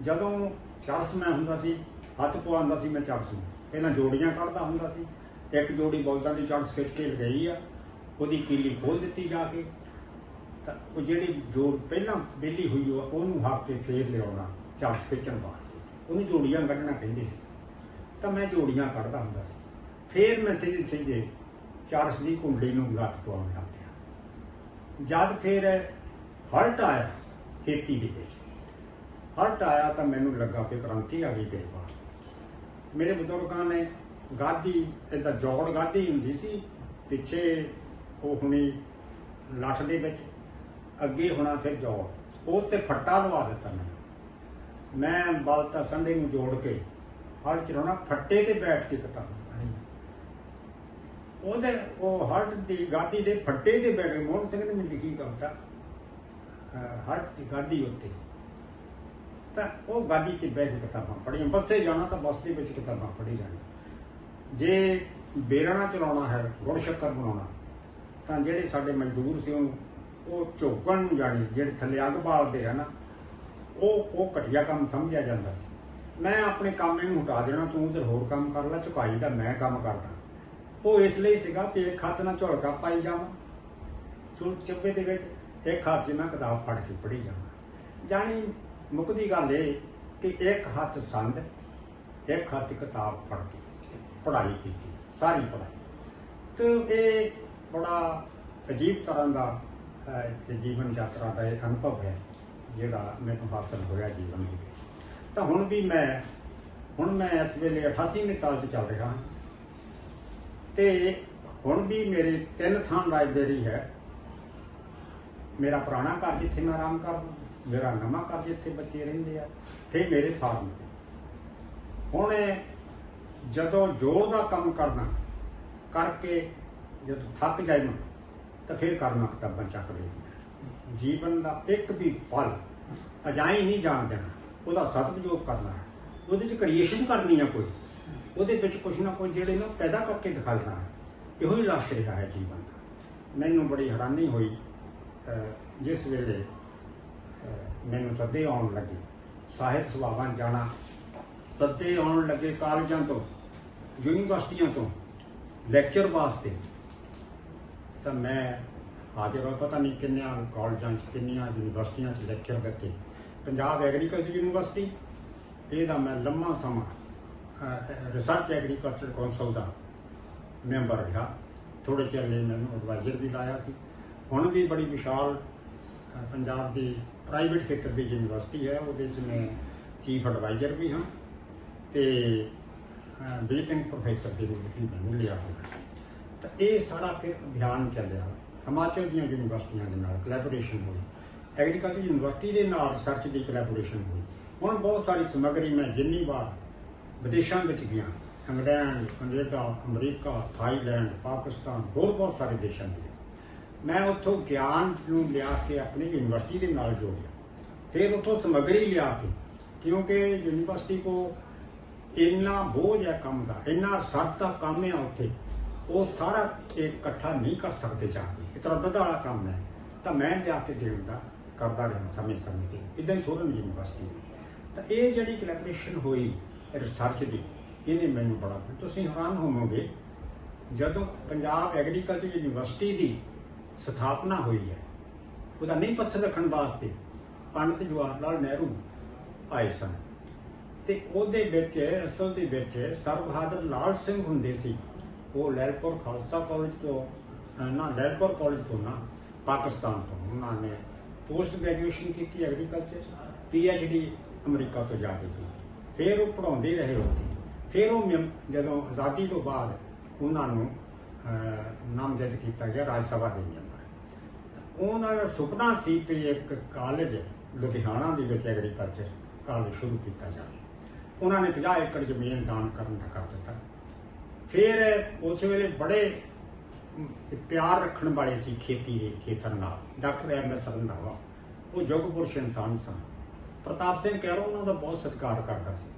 ਜਦੋਂ ਚਰਸ ਮੈਂ ਹੁੰਦਾ ਸੀ, ਹੱਥ ਪਵਾਉਂਦਾ ਸੀ ਮੈਂ ਚਰਸ ਨੂੰ। ਪਹਿਲਾਂ ਜੋੜੀਆਂ ਕੱਢਦਾ ਹੁੰਦਾ ਸੀ, ਇੱਕ ਜੋੜੀ ਬੋਲਦਾਂ ਦੀ ਚਰਸ ਖਿੱਚ ਕੇ ਲਗਾਈ ਆ, ਉਹਦੀ ਕੀਲੀ ਖੋਲ ਦਿੱਤੀ ਜਾ ਕੇ। ਤਾਂ ਉਹ ਜਿਹੜੀ ਜੋੜ ਪਹਿਲਾਂ ਬੇਲੀ ਹੋਈ ਉਹ ਉਹਨੂੰ ਹੱਕ ਕੇ ਫੇਰ ਲਿਆਉਣਾ, ਚਰਸ ਖਿੱਚਣ ਬਾਅਦ ਉਹਨੂੰ ਜੋੜੀਆਂ ਕੱਢਣਾ ਕਹਿੰਦੇ ਸੀ। ਤਾਂ ਮੈਂ ਜੋੜੀਆਂ ਕੱਢਦਾ ਹੁੰਦਾ ਸੀ। ਫੇਰ ਮੈਂ ਸਿੱਧੇ ਸਿੱਧੇ ਚਰਸ ਦੀ ਕੁੰਡਲੀ ਨੂੰ ਲੱਤ ਪਾਉਣ ਲੱਗ ਪਿਆ। ਜਦ ਫਿਰ ਹਲਟ ਆਇਆ ਖੇਤੀ ਦੇ ਵਿੱਚ। ਹਲਟ ਆਇਆ ਤਾਂ ਮੈਨੂੰ ਲੱਗਾ ਕਿ ਕ੍ਰਾਂਤੀ ਆ ਗਈ ਮੇਰੇ ਵਾਸਤੇ ਮੇਰੇ ਬਜ਼ੁਰਗਾਂ ਨੇ ਗਾਦੀ ਇਹਦਾ ਜੋੜ ਗਾਦੀ ਹੁੰਦੀ ਸੀ, ਪਿੱਛੇ ਉਹ ਹੁਣੀ ਲੱਠ ਦੇ ਵਿੱਚ, ਅੱਗੇ ਹੋਣਾ ਫਿਰ ਜੋੜ। ਉਹ ਤੇ ਫੱਟਾ ਲਵਾ ਦਿੱਤਾ ਮੈਂ। ਮੈਂ ਬਲਤਾ ਸੰਡੇ ਨੂੰ ਜੋੜ ਕੇ ਹਲ ਚਲਾਉਣਾ ਫੱਟੇ ਤੇ ਬੈਠ ਕੇ ਕਿਤਾਬਾਂ ਪੜ੍ਹਨੀਆਂ ਉਹਦੇ, ਉਹ ਹਲਟ ਦੀ ਗਾਦੀ ਦੇ ਫੱਟੇ ਤੇ ਬੈਠ ਕੇ, ਮੋਹਨ ਸਿੰਘ ਨੇ ਲਿਖੀ ਕਵਿਤਾ ਅਹ ਹਲਟ ਦੀ ਗਾਦੀ ਉੱਤੇ। ਤਾਂ ਉਹ ਗਾਦੀ ਤੇ ਬੈਠ ਕੇ ਕਿਤਾਬਾਂ ਪੜ੍ਹੀਆਂ। ਬੱਸੇ ਜਾਣਾ ਤਾਂ ਬੱਸ ਦੇ ਵਿੱਚ ਕਿਤਾਬਾਂ ਪੜ੍ਹੀ ਜਾਣੀ ਜੇ ਬੇਲਣਾ ਚਲਾਉਣਾ ਹੈ, ਗੁੜ ਸ਼ੱਕਰ ਬਣਾਉਣਾ, ਤਾਂ ਜਿਹੜੇ ਸਾਡੇ ਮਜ਼ਦੂਰ ਸੀ ਉਹ ਉਹ ਝੋਕਣ ਨੂੰ ਜਾਣੀ, ਜਿਹੜੇ ਥੱਲੇ ਅੱਗ ਬਾਲਦੇ ਆ ਨਾ, ਉਹ ਉਹ ਘਟੀਆ ਕੰਮ ਸਮਝਿਆ ਜਾਂਦਾ ਸੀ। ਮੈਂ ਆਪਣੇ ਕੰਮ ਇਹਨੂੰ ਹਟਾ ਦੇਣਾ, ਤੂੰ ਉਧਰ ਹੋਰ ਕੰਮ ਕਰ ਲੈ ਝੁਕਾਈ ਦਾ ਮੈਂ ਕੰਮ ਕਰਦਾ। ਉਹ ਇਸ ਲਈ ਸੀਗਾ ਕਿ ਇੱਕ ਹੱਥ ਨਾਲ ਝੋਲਕਾ ਪਾਈ ਜਾਵਾਂ। ਚੁਲ ਚੱਬੇ ਦੇ ਵਿੱਚ ਇੱਕ ਹੱਥ 'ਚ ਮੈਂ ਕਿਤਾਬ ਫੜ ਕੇ ਪੜ੍ਹੀ ਜਾਵਾਂ। ਜਾਣੀ ਮੁੱਕਦੀ ਗੱਲ ਇਹ ਕਿ ਇੱਕ ਹੱਥ ਸੰਦ, ਇੱਕ ਹੱਥ ਕਿਤਾਬ ਫੜ ਕੇ ਪੜ੍ਹਾਈ ਕੀਤੀ, ਸਾਰੀ ਪੜ੍ਹਾਈ। ਤੇ ਇਹ ਬੜਾ ਅਜੀਬ ਤਰ੍ਹਾਂ ਦਾ ਜੀਵਨ ਯਾਤਰਾ ਦਾ ਇਹ ਅਨੁਭਵ ਹੈ, ਜਿਹੜਾ ਮੈਨੂੰ ਹਾਸਲ ਹੋਇਆ ਜੀਵਨ ਦੇ ਵਿੱਚ। ਤਾਂ ਹੁਣ ਵੀ ਮੈਂ, ਹੁਣ ਮੈਂ ਇਸ ਵੇਲੇ 88ਵੇਂ ਸਾਲ 'ਚ ਚੱਲ ਰਿਹਾ ਹਾਂ। ਤੇ ਹੁਣ ਵੀ ਮੇਰੇ ਤਿੰਨ ਥਾਂ ਲਾਇਬ੍ਰੇਰੀ ਹੈ। ਮੇਰਾ ਪੁਰਾਣਾ ਘਰ ਜਿੱਥੇ ਮੈਂ ਆਰਾਮ ਕਰਦਾ ਮੇਰਾ ਨਵਾਂ ਘਰ ਜਿੱਥੇ ਬੱਚੇ ਰਹਿੰਦੇ ਆ, ਫਿਰ ਮੇਰੇ ਫਾਰਮ ਤੇ। ਹੁਣ ਜਦੋਂ ਜੋਰ ਦਾ ਕੰਮ ਕਰਨਾ ਕਰਕੇ ਜਦੋਂ ਥੱਕ ਜਾਈਂ ਤਾਂ ਫਿਰ ਕਰਨਾ ਕਿਤਾਬਾਂ ਚੱਕ ਲਈਆਂ। ਜੀਵਨ ਦਾ ਇੱਕ ਵੀ ਪਲ ਅਜਾਈ ਨਹੀਂ ਜਾਣ ਦੇਣਾ। ਉਹਦਾ ਸਦਉਪਯੋਗ ਕਰਨਾ ਹੈ। ਉਹਦੇ 'ਚ ਕ੍ਰੀਏਸ਼ਨ ਕਰਨੀ ਹੈ ਕੋਈ। ਉਹਦੇ ਵਿੱਚ ਕੁਝ ਨਾ ਕੁਝ ਜਿਹੜੇ ਨੂੰ ਪੈਦਾ ਕਰਕੇ ਦਿਖਾਉਣਾ ਹੈ। ਇਹੋ ਹੀ ਲਕਸ਼ ਰਿਹਾ ਹੈ ਜੀਵਨ ਦਾ। ਮੈਨੂੰ ਬੜੀ ਹੈਰਾਨੀ ਹੋਈ ਜਿਸ ਵੇਲੇ ਮੈਨੂੰ ਸੱਦੇ ਆਉਣ ਲੱਗੇ। ਸਾਹਿਤ ਸਭਾਵਾਂ ਜਾਣਾ। ਸੱਦੇ ਆਉਣ ਲੱਗੇ ਕਾਲਜਾਂ ਤੋਂ, ਯੂਨੀਵਰਸਿਟੀਆਂ ਤੋਂ ਲੈਕਚਰ ਵਾਸਤੇ। ਤਾਂ ਮੈਂ ਹਾਜ਼ਰ ਹੋਇਆ, ਪਤਾ ਨਹੀਂ ਕਿੰਨਿਆਂ ਕਾਲਜਾਂ 'ਚ, ਕਿੰਨੀਆਂ ਯੂਨੀਵਰਸਿਟੀਆਂ 'ਚ ਲੈਕਚਰ ਦਿੱਤੇ। ਪੰਜਾਬ ਐਗਰੀਕਲਚਰ ਯੂਨੀਵਰਸਿਟੀ ਇਹਦਾ ਮੈਂ ਲੰਮਾ ਸਮਾਂ ਰਿਸਰਚ ਐਗਰੀਕਲਚਰ ਕੌਂਸਲ ਦਾ ਮੈਂਬਰ ਰਿਹਾ। ਥੋੜੇ ਚਿਰ ਲਈ ਮੈਨੂੰ ਐਡਵਾਈਜ਼ਰ ਵੀ ਲਾਇਆ ਸੀ। ਹੁਣ ਵੀ ਬੜੀ ਵਿਸ਼ਾਲ ਪੰਜਾਬ ਦੀ ਪ੍ਰਾਈਵੇਟ ਖੇਤਰ ਦੀ ਯੂਨੀਵਰਸਿਟੀ ਹੈ, ਉਹਦੇ 'ਚ ਮੈਂ ਚੀਫ ਐਡਵਾਈਜ਼ਰ ਵੀ ਹਾਂ ਤੇ ਵਿਜ਼ਿਟਿੰਗ ਪ੍ਰੋਫੈਸਰ ਦੇ ਰੂਪ ਵਿੱਚ ਮੈਨੂੰ ਲਿਆ ਹੋਇਆ ਤਾਂ ਇਹ ਸਾਰਾ ਫਿਰ ਅਭਿਆਨ ਚੱਲਿਆ। ਹਿਮਾਚਲ ਦੀਆਂ ਯੂਨੀਵਰਸਿਟੀਆਂ ਦੇ ਨਾਲ ਕੋਲੈਬੋਰੇਸ਼ਨ ਹੋਈ। ਐਗਰੀਕਲਚਰ ਯੂਨੀਵਰਸਿਟੀ ਦੇ ਨਾਲ ਰਿਸਰਚ ਦੀ ਕੋਲੈਬੋਰੇਸ਼ਨ ਹੋਈ। ਹੁਣ ਬਹੁਤ ਸਾਰੀ ਸਮੱਗਰੀ ਮੈਂ ਜਿੰਨੀ ਵਾਰ ਵਿਦੇਸ਼ਾਂ ਵਿੱਚ ਗਿਆ, England, Canada, America, Thailand, Pakistan, ਹੋਰ ਬਹੁਤ ਸਾਰੇ ਦੇਸ਼ਾਂ ਦੇ ਵਿੱਚ ਮੈਂ ਉੱਥੋਂ ਗਿਆਨ ਨੂੰ ਲਿਆ ਕੇ ਆਪਣੀ ਯੂਨੀਵਰਸਿਟੀ ਦੇ ਨਾਲ ਜੋੜਿਆ। ਫਿਰ ਉੱਥੋਂ ਸਮੱਗਰੀ ਲਿਆ ਕੇ, ਕਿਉਂਕਿ ਯੂਨੀਵਰਸਿਟੀ ਕੋ ਇੰਨਾ ਬੋਝ ਹੈ ਕੰਮ ਦਾ, ਇੰਨਾ ਰਿਸਰਚ ਦਾ ਕੰਮ ਹੈ ਉੱਥੇ, ਉਹ ਸਾਰਾ ਇਕੱਠਾ ਨਹੀਂ ਕਰ ਸਕਦੇ ਜਾ ਕੇ। ਇਹ ਤਰੱਦਦ ਵਾਲਾ ਕੰਮ ਹੈ। ਤਾਂ ਮੈਂ ਲਿਆ ਕੇ ਦੇਣ ਦਾ ਕਰਦਾ ਰਿਹਾ ਸਮੇਂ ਸਮੇਂ ਤੇ। ਇਦਾਂ ਹੀ ਸੋਰਨ ਯੂਨੀਵਰਸਿਟੀ ਤਾਂ ਇਹ ਜਿਹੜੀ ਕੋਲੈਬੋਰੇਸ਼ਨ ਹੋਈ ਰਿਸਰਚ ਦੀ, ਇਹਨੇ ਮੈਨੂੰ ਬੜਾ ਤੁਸੀਂ ਹੈਰਾਨ ਹੋਵੋਗੇ, ਜਦੋਂ ਪੰਜਾਬ ਐਗਰੀਕਲਚਰ ਯੂਨੀਵਰਸਿਟੀ ਦੀ ਸਥਾਪਨਾ ਹੋਈ ਹੈ, ਉਹਦਾ ਨਹੀਂ ਪੱਥਰ ਰੱਖਣ ਵਾਸਤੇ ਪੰਡਿਤ ਜਵਾਹਰ ਲਾਲ ਨਹਿਰੂ ਆਏ ਸਨ। ਤੇ ਉਹਦੇ ਵਿੱਚ, ਅਸਲ ਦੇ ਵਿੱਚ ਸਰ ਬਹਾਦਰ ਲਾਲ ਸਿੰਘ ਹੁੰਦੇ ਸੀ। ਉਹ ਲੈਲਪੁਰ ਖਾਲਸਾ ਕਾਲਜ ਤੋਂ ਨਾ, ਲੈਲਪੁਰ ਕਾਲਜ ਤੋਂ ਨਾ, ਪਾਕਿਸਤਾਨ ਤੋਂ। ਉਹਨਾਂ ਨੇ ਪੋਸਟ ਗ੍ਰੈਜੂਏਸ਼ਨ ਕੀਤੀ agriculture P H D America ਤੋਂ ਜਾ ਕੇ ਕੀਤੀ। ਫਿਰ ਉਹ ਪੜਾਉਂਦੇ ਰਹੇ ਉੱਥੇ। ਫਿਰ ਉਹ ਮੈਮ- ਜਦੋਂ ਆਜ਼ਾਦੀ ਤੋਂ ਬਾਅਦ ਉਹਨਾਂ ਨੂੰ ਨਾਮਜ਼ਦ ਕੀਤਾ ਗਿਆ ਰਾਜ ਸਭਾ ਦੇ ਮੈਂਬਰ। ਉਹਨਾਂ ਦਾ ਸੁਪਨਾ ਸੀ ਕਿ ਇੱਕ ਕਾਲਜ ਲੁਧਿਆਣਾ ਦੇ ਵਿੱਚ ਐਗਰੀਕਲਚਰ ਕਾਲਜ ਸ਼ੁਰੂ ਕੀਤਾ ਜਾਵੇ। ਉਹਨਾਂ ਨੇ 50 ਏਕੜ ਜ਼ਮੀਨ ਦਾਨ ਕਰਨ ਦਾ ਕਰ ਦਿੱਤਾ। ਫਿਰ ਉਸ ਵੇਲੇ ਬੜੇ ਪਿਆਰ ਰੱਖਣ ਵਾਲੇ ਸੀ ਖੇਤੀ ਦੇ, ਖੇਤਰ ਨਾਲ। ਡਾਕਟਰ ਐਮ ਐਸ ਰੰਧਾਵਾ, ਉਹ ਯੁੱਗਪੁਰਸ਼ ਇਨਸਾਨ ਸਨ। ਪ੍ਰਤਾਪ ਸਿੰਘ ਕੈਰੋਂ ਉਹਨਾਂ ਦਾ ਬਹੁਤ ਸਤਿਕਾਰ ਕਰਦਾ ਸੀ।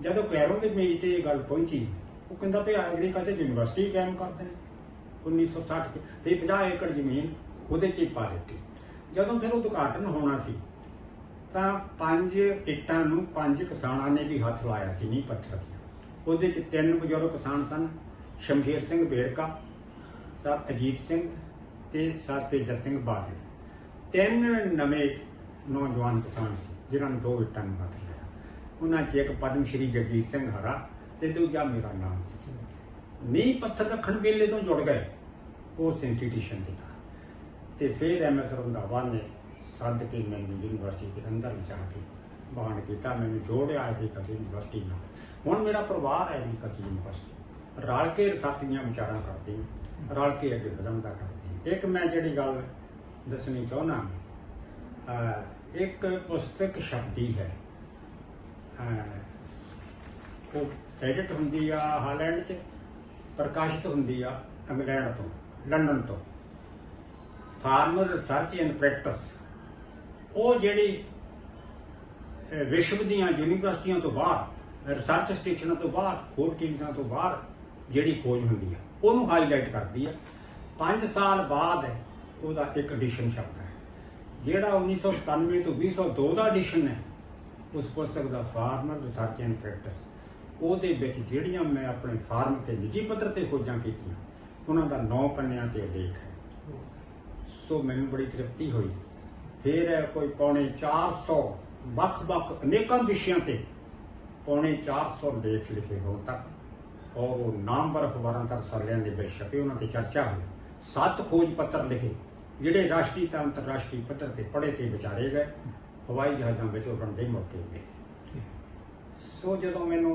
ਜਦੋਂ ਕੈਰੋਂ ਦੇ ਮੇਜ ਤੇ ਇਹ ਗੱਲ ਪਹੁੰਚੀ, ਉਹ ਕਹਿੰਦਾ ਵੀ ਐਗਰੀਕਲਚਰ ਯੂਨੀਵਰਸਿਟੀ ਕਾਇਮ ਕਰਦੇ ਨੇ 1960 ਤੇ ਤੇ 50 ਏਕੜ ਜ਼ਮੀਨ ਉਹਦੇ ਚ ਹੀ ਪਾ ਦਿੱਤੀ। ਜਦੋਂ ਫਿਰ ਉਹ ਉਦਘਾਟਨ ਹੋਣਾ ਸੀ, ਤਾਂ ਪੰਜ ਇੱਟਾਂ ਨੂੰ ਪੰਜ ਕਿਸਾਨਾਂ ਨੇ ਵੀ ਹੱਥ ਲਾਇਆ ਸੀ ਨਹੀਂ ਪੱਥਰ ਦੀਆਂ। ਉਹਦੇ ਚ ਤਿੰਨ ਬਜ਼ੁਰਗ ਕਿਸਾਨ ਸਨ, ਸ਼ਮਸ਼ੇਰ ਸਿੰਘ ਬੇਰਕਾ ਸਰ ਅਜੀਤ ਸਿੰਘ ਤੇ ਸਰ ਤੇਜਰ ਸਿੰਘ ਬਾਦਲ ਤਿੰਨ ਨਵੇਂ ਨੌਜਵਾਨ ਕਿਸਾਨ ਸੀ, ਜਿਨ੍ਹਾਂ ਨੂੰ ਦੋ ਇੱਟਾਂ ਨੂੰ ਹੱਥ ਲਾਇਆ। ਉਹਨਾਂ 'ਚ ਇੱਕ ਪਦਮ ਸ਼੍ਰੀ ਜਗਜੀਤ ਸਿੰਘ ਹਰਾ ਤੇ ਦੂਜਾ ਮੇਰਾ ਨਾਮ ਸੀ। ਮੀਂਹ ਪੱਥਰ ਰੱਖਣ ਵੇਲੇ ਤੋਂ ਜੁੜ ਗਏ। ਉਸ ਇੰਸਟੀਟਿਊਸ਼ਨ ਦੇ ਨਾਲ। ਤੇ ਫਿਰ ਐਮਐਸ ਰੰਧਾਵਾ ਨੇ ਸੱਦ ਕੇ ਮੈਨੂੰ ਯੂਨੀਵਰਸਿਟੀ ਦੇ ਅੰਦਰ ਜਾ ਕੇ ਬਾਣ ਕੀਤਾ। ਮੈਨੂੰ ਜੋੜਿਆ ਐਗਰੀਕਲਚਰ ਯੂਨੀਵਰਸਿਟੀ ਨਾਲ। ਹੁਣ ਮੇਰਾ ਪਰਿਵਾਰ ਐਗਰੀਕਲਚਰ ਯੂਨੀਵਰਸਿਟੀ ਰਲ ਕੇ ਰਿਸਰਚ ਦੀਆਂ ਵਿਚਾਰਾਂ ਕਰਦੀ, ਰਲ ਕੇ ਅੱਗੇ ਵਧਣ ਦਾ ਕਰਦੇ। ਇੱਕ ਮੈਂ ਜਿਹੜੀ ਗੱਲ ਦੱਸਣੀ ਚਾਹੁੰਦਾ ਇੱਕ ਪੁਸਤਕ ਸ਼ਬਦੀ ਹੈ। ਉਹ ਐਡਿਟ ਹੁੰਦੀ ਆ ਹਾਲੈਂਡ 'ਚ, ਪ੍ਰਕਾਸ਼ਿਤ ਹੁੰਦੀ ਆ ਇੰਗਲੈਂਡ ਤੋਂ, ਲੰਡਨ ਤੋਂ। Farmer research and practice. ਉਹ ਜਿਹੜੀ ਵਿਸ਼ਵ ਦੀਆਂ ਯੂਨੀਵਰਸਿਟੀਆਂ ਤੋਂ ਬਾਹਰ, ਰਿਸਰਚ ਸਟੇਸ਼ਨਾਂ ਤੋਂ ਬਾਹਰ, ਹੋਰ ਕੇਂਦਰਾਂ ਤੋਂ ਬਾਹਰ ਜਿਹੜੀ ਖੋਜ ਹੁੰਦੀ ਆ, ਉਹਨੂੰ ਹਾਈਲਾਈਟ ਕਰਦੀ ਆ। 5 ਸਾਲ ਬਾਅਦ ਉਹਦਾ ਇੱਕ ਐਡੀਸ਼ਨ ਸ਼ਬਦ ਹੈ। ਜਿਹੜਾ 1997 ਤੋਂ 2002 ਦਾ ਐਡੀਸ਼ਨ ਹੈ, ਉਸ ਪੁਸਤਕ ਦਾ ਫਾਰਮਰ ਰਿਸਰਚ ਐਂਡ ਪ੍ਰੈਕਟਿਸ ਉਹਦੇ ਵਿੱਚ ਜਿਹੜੀਆਂ ਮੈਂ ਆਪਣੇ ਫਾਰਮ ਤੇ ਨਿੱਜੀ ਪੱਧਰ ਤੇ ਖੋਜਾਂ ਕੀਤੀਆਂ, ਉਹਨਾਂ ਦਾ 9 ਪੰਨਿਆਂ ਤੇ ਲੇਖ ਹੈ। ਸੋ ਮੈਨੂੰ ਬੜੀ ਤ੍ਰਿਪਤੀ ਹੋਈ। ਫਿਰ ਕੋਈ ਪੌਣੇ 400 ਵੱਖ-ਵੱਖ ਅਨੇਕਾਂ ਵਿਸ਼ਿਆਂ ਤੇ ਪੌਣੇ 400 ਲੇਖ ਲਿਖੇ ਹੋਣ ਤੱਕ ਔਰ ਉਹ ਨਾਮਵਰ ਅਖਬਾਰਾਂ ਤੱਕ ਸਰਲਿਆਂ ਦੇ ਵਿੱਚ ਛਪੇ ਉਹਨਾਂ ਤੇ ਚਰਚਾ ਹੋਈ। ਸੱਤ ਖੋਜ ਪੱਤਰ ਲਿਖੇ, ਜਿਹੜੇ ਰਾਸ਼ਟਰੀ ਤੇ ਅੰਤਰਰਾਸ਼ਟਰੀ ਪੱਧਰ ਤੇ ਪੜ੍ਹੇ ਤੇ ਵਿਚਾਰੇ ਗਏ, ਹਵਾਈ ਜਹਾਜ਼ਾਂ ਵਿੱਚ ਉਡਣ ਦੇ ਮੌਕੇ ਮਿਲੇ। ਸੋ ਜਦੋਂ ਮੈਨੂੰ,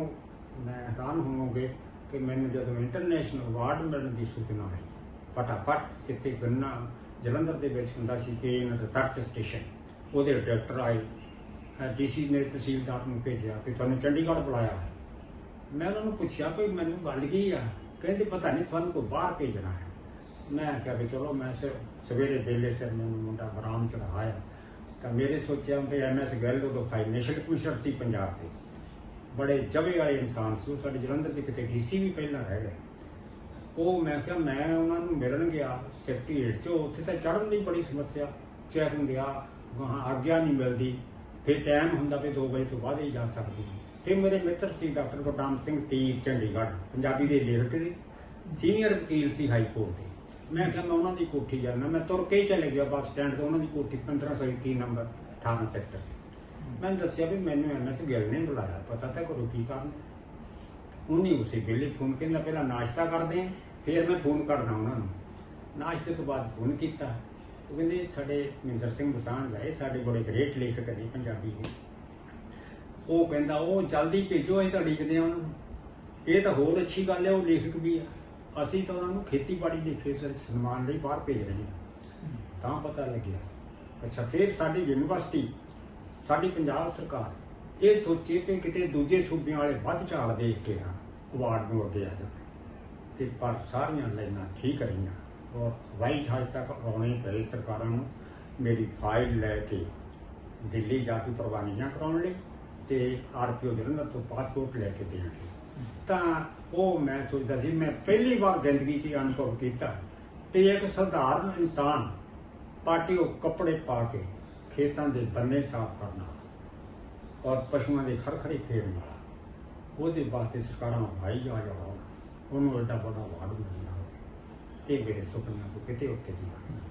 ਮੈਂ ਹੈਰਾਨ ਹੋਵਾਂਗੇ ਕਿ ਮੈਨੂੰ ਜਦੋਂ ਇੰਟਰਨੈਸ਼ਨਲ ਅਵਾਰਡ ਮਿਲਣ ਦੀ ਸੂਚਨਾ ਆਈ, ਫਟਾਫਟ ਇੱਥੇ ਗੰਨਾ ਜਲੰਧਰ ਦੇ ਵਿੱਚ ਹੁੰਦਾ ਸੀ ਕਿ ਇਨ ਰਿਸਰਚ ਸਟੇਸ਼ਨ, ਉਹਦੇ ਡਾਇਰੈਕਟਰ ਆਏ ਡੀਸੀ ਨੇ ਤਹਿਸੀਲਦਾਰ ਨੂੰ ਭੇਜਿਆ ਕਿ ਤੁਹਾਨੂੰ ਚੰਡੀਗੜ੍ਹ ਬੁਲਾਇਆ ਹੈ। ਮੈਂ ਉਹਨਾਂ ਨੂੰ ਪੁੱਛਿਆ ਵੀ ਮੈਨੂੰ ਗੱਲ ਕੀ ਆ? ਕਹਿੰਦੇ, ਪਤਾ ਨਹੀਂ, ਤੁਹਾਨੂੰ ਕੋਈ ਬਾਹਰ ਭੇਜਣਾ ਹੈ। ਮੈਂ ਆਖਿਆ ਵੀ ਚਲੋ, ਮੈਂ ਸਿਰ, ਸਵੇਰੇ ਵੇਲੇ ਸਿਰ ਮੈਨੂੰ ਮੁੰਡਾ ਬਰਾਮ ਚੜਾਇਆ ਤਾਂ ਮੇਰੇ ਸੋਚਿਆ ਵੀ ਐਮਐਸ ਗੱਲ ਉਦੋਂ ਫਾਈਨੈਂਸ਼ੀਅਲ ਕਮਿਸ਼ਨਰ ਸੀ ਪੰਜਾਬ ਦੇ। ਬੜੇ ਜਵੇ ਵਾਲੇ ਇਨਸਾਨ ਸੀ ਉਹ, ਸਾਡੇ ਜਲੰਧਰ ਦੇ ਕਿਤੇ ਡੀਸੀ ਵੀ ਪਹਿਲਾਂ ਰਹਿ ਗਏ। ਉਹ ਮੈਂ ਕਿਹਾ, ਮੈਂ ਉਹਨਾਂ ਨੂੰ ਮਿਲਣ ਗਿਆ ਸੈਕਟਰੀਏਟ 'ਚ ਉੱਥੇ ਤਾਂ ਚੜ੍ਹਨ ਦੀ ਬੜੀ ਸਮੱਸਿਆ, ਚੈਕਿੰਗ ਗਿਆ ਆਗਿਆ ਨਹੀਂ ਮਿਲਦੀ। ਫਿਰ ਟਾਈਮ ਹੁੰਦਾ ਵੀ 2 ਵਜੇ ਤੋਂ ਬਾਅਦ ਹੀ ਜਾ ਸਕਦੀ। ਫਿਰ ਮੇਰੇ ਮਿੱਤਰ ਸੀ ਡਾਕਟਰ ਗੁਰਨਾਮ ਸਿੰਘ ਤੀਰ, ਚੰਡੀਗੜ੍ਹ, ਪੰਜਾਬੀ ਦੇ ਲੇਖਕ ਦੇ ਸੀਨੀਅਰ ਵਕੀਲ ਸੀ ਹਾਈ ਕੋਰਟ ਦੇ। ਮੈਂ ਕਿਹਾ, ਮੈਂ ਉਹਨਾਂ ਦੀ ਕੋਠੀ ਜਾਣਾ ਮੈਂ ਤੁਰ ਕੇ ਹੀ ਚਲੇ ਗਿਆ ਬੱਸ ਸਟੈਂਡ ਤੋਂ, ਉਹਨਾਂ ਦੀ ਕੋਠੀ 1521 ਨੰਬਰ 18 ਸੈਕਟਰ ਮੈਂ ਦੱਸਿਆ ਵੀ ਮੈਨੂੰ ਐਮਐਸ ਗਿੱਲ ਨੇ ਬੁਲਾਇਆ, ਪਤਾ ਤਾਂ ਕਰੋ ਕੀ ਕਰਨ ਉਹਨੇ ਉਸੇ ਵੇਲੇ ਫੋਨ ਕਹਿੰਦਾ ਪਹਿਲਾਂ ਨਾਸ਼ਤਾ ਕਰਦੇ ਆ ਫਿਰ ਮੈਂ ਫੋਨ ਕਰਨਾ ਉਹਨਾਂ ਨੂੰ। ਨਾਸ਼ਤੇ ਤੋਂ ਬਾਅਦ ਫੋਨ ਕੀਤਾ। ਉਹ ਕਹਿੰਦੇ, ਸਾਡੇ ਮਿੰਦਰ ਸਿੰਘ ਬਸਾਂਝ ਲਾਏ ਸਾਡੇ ਬੜੇ ਗ੍ਰੇਟ ਲੇਖਕ ਨੇ, ਪੰਜਾਬੀ ਦੇ ਉਹ ਕਹਿੰਦਾ, ਉਹ ਜਲਦੀ ਭੇਜੋ ਅਸੀਂ ਤਾਂ ਉਡੀਕਦੇ ਆ ਉਹਨਾਂ। ਨੂੰ ਇਹ ਤਾਂ ਹੋਰ ਅੱਛੀ ਗੱਲ ਹੈ, ਉਹ ਲੇਖਕ ਵੀ ਆ। ਅਸੀਂ ਤਾਂ ਉਹਨਾਂ ਨੂੰ ਖੇਤੀਬਾੜੀ ਦੇ ਖੇਤਰ ਵਿੱਚ ਸਨਮਾਨ ਲਈ ਬਾਹਰ ਭੇਜ ਰਹੇ ਹਾਂ। ਤਾਂ ਪਤਾ ਲੱਗਿਆ। ਅੱਛਾ, ਫਿਰ ਸਾਡੀ ਯੂਨੀਵਰਸਿਟੀ, ਸਾਡੀ ਪੰਜਾਬ ਸਰਕਾਰ, ਇਹ ਸੋਚੇ ਕਿ ਕਿਤੇ ਦੂਜੇ ਸੂਬਿਆਂ ਵਾਲੇ ਵੱਧ ਝਾੜ ਦੇਖ ਕੇ ਨਾ ਅਵਾਰਡ ਨੂੰ ਅੱਗੇ ਆ ਜਾਵੇ ਤੇ ਪਰ ਸਾਰੀਆਂ ਲਾਈਨਾਂ ਠੀਕ ਰਹੀਆਂ। ਔਰ ਵਾਈ ਜਹਾਜ਼ ਤੱਕ ਆਉਣੇ ਪਏ ਸਰਕਾਰਾਂ ਨੂੰ। ਮੇਰੀ ਫਾਈਲ ਲੈ ਕੇ ਦਿੱਲੀ ਜਾ ਕੇ ਪ੍ਰਵਾਨੀਆਂ ਕਰਾਉਣ ਲਈ। ਤੇ ਆਰਪੀਓ ਜਲੰਧਰ ਤੋਂ ਪਾਸਪੋਰਟ ਲੈ ਕੇ ਦੇਣਗੇ। ਤਾਂ ਉਹ ਮੈਂ ਸੋਚਦਾ ਸੀ, ਮੈਂ ਪਹਿਲੀ ਵਾਰ ਜ਼ਿੰਦਗੀ 'ਚ ਅਨੁਭਵ ਕੀਤਾ। ਕਿ ਇੱਕ ਸਧਾਰਨ ਇਨਸਾਨ ਪਾਰਟੀ ਉਹ ਕੱਪੜੇ ਪਾ ਕੇ ਖੇਤਾਂ ਦੇ ਬੰਨੇ ਸਾਫ਼ ਕਰਨ ਵਾਲਾ ਔਰ ਪਸ਼ੂਆਂ ਦੇ ਖੜਖੜੇ ਫੇਰਨ ਵਾਲਾ। ਉਹਦੇ ਵਾਸਤੇ ਸਰਕਾਰਾਂ ਭਾਈ ਆ ਉਡਾਉਣ ਉਹਨੂੰ ਐਡਾ ਵੱਡਾ ਵਾਰਡ ਮਿਲਦਾ ਹੋਵੇ। ਇਹ ਮੇਰੇ ਸੁਪਨਿਆਂ ਤੋਂ ਕਿਤੇ ਉੱਤੇ ਦੀ ਗੱਲ ਸੀ